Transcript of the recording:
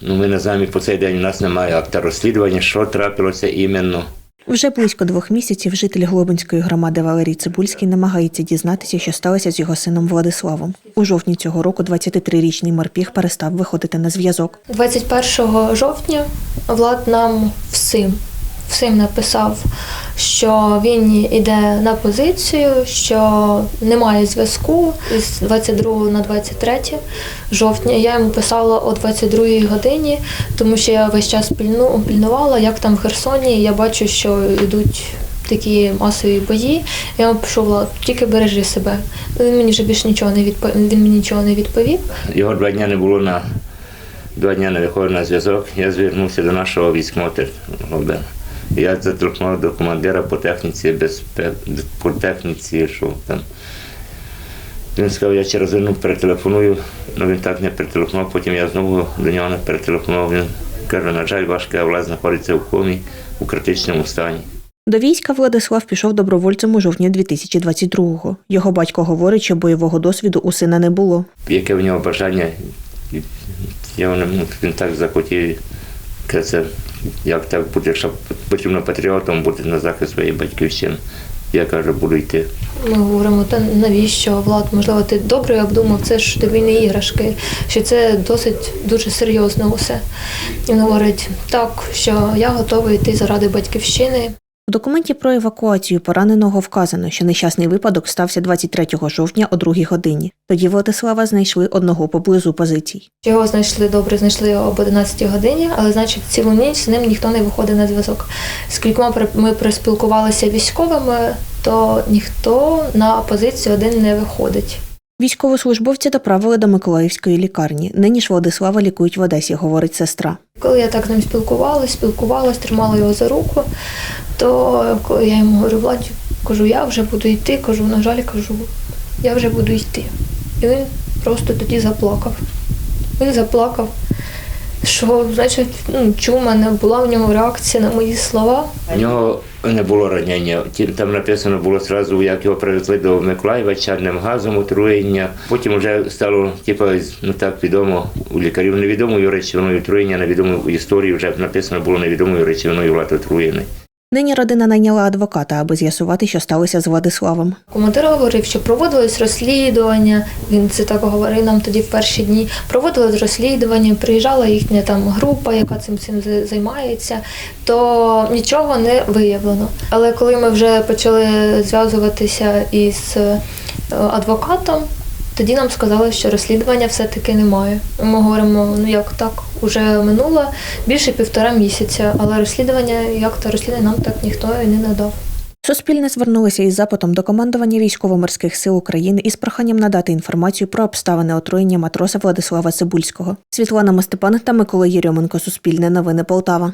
Ну, ми не знаємо, і по цей день у нас немає акта розслідування, що трапилося іменно. Вже близько двох місяців житель Глобинської громади Валерій Цибульський намагається дізнатися, що сталося з його сином Владиславом. У жовтні цього року 23-річний морпіг перестав виходити на зв'язок. 21 жовтня Влад нам всім, всім написав, що він йде на позицію, що немає зв'язку з 22 на 23 жовтня. Я йому писала о 22 годині, тому що я весь час пільну, пільнувала, як там в Херсоні. Я бачу, що йдуть такі масові бої. Я йому Влад, тільки бережи себе. Він мені вже більше нічого не відповів. Він мені нічого не відповів. Його два дні не було на два дні не виходив на зв'язок. Я звернувся до нашого військового Я зателефонував до командира по техніці, безпе... по техніці, що там. Він сказав, я через одну перетелефоную, ну він так не перетелефонував, потім я знову до нього не перетелефонував. Він каже, на жаль, важка влада знаходиться в комі у критичному стані. До війська Владислав пішов добровольцем у жовтні 2022-го. Його батько говорить, що бойового досвіду у сина не було. Яке в нього бажання, я він так захотів, це як так буде, щоб потрібно патріотом бути на захист своєї батьківщини. Я кажу, буду йти. Ми говоримо, та навіщо Влад, можливо, ти добре обдумав, це ж тобі не іграшки, що це досить дуже серйозно усе. Він говорить, так, що я готовий йти заради батьківщини. У документі про евакуацію пораненого вказано, що нещасний випадок стався 23 жовтня о 2 годині. Тоді Владислава знайшли одного поблизу позицій. Його знайшли добре, знайшли його об 11 годині, але значить цілу ніч з ним ніхто не виходить на зв'язок. З кількома ми проспілкувалися військовими, то ніхто на позицію один не виходить. Військовослужбовці доправили до Миколаївської лікарні. Нині ж Владислава лікують в Одесі, говорить сестра. Коли я так з ним спілкувалась, спілкувалась, тримала його за руку, то коли я йому говорю, Владі, кажу, я вже буду йти, кажу, на жаль, кажу, я вже буду йти. І він просто тоді заплакав. Він заплакав, що, значить, ну, чума не була в нього реакція на мої слова. У нього не було ранення. Там написано було зразу, як його привезли до Миколаєва чадним газом отруєння. Потім вже стало типу, ну так відомо у лікарів невідомою речовиною отруєння, невідомою історії вже написано було невідомою речовиною влад отруєний. Нині родина найняла адвоката, аби з'ясувати, що сталося з Владиславом. Командир говорив, що проводилось розслідування. Він це так говорив нам тоді в перші дні. Проводилось розслідування, приїжджала їхня там група, яка цим цим за- займається, то нічого не виявлено. Але коли ми вже почали зв'язуватися із е, адвокатом, тоді нам сказали, що розслідування все-таки немає. Ми говоримо, ну як так, уже минуло більше півтора місяця, але розслідування, як то розслідування нам так ніхто і не надав. Суспільне звернулося із запитом до командування військово-морських сил України із проханням надати інформацію про обставини отруєння матроса Владислава Цибульського. Світлана Мостепан та Микола Єрьоменко. Суспільне новини Полтава.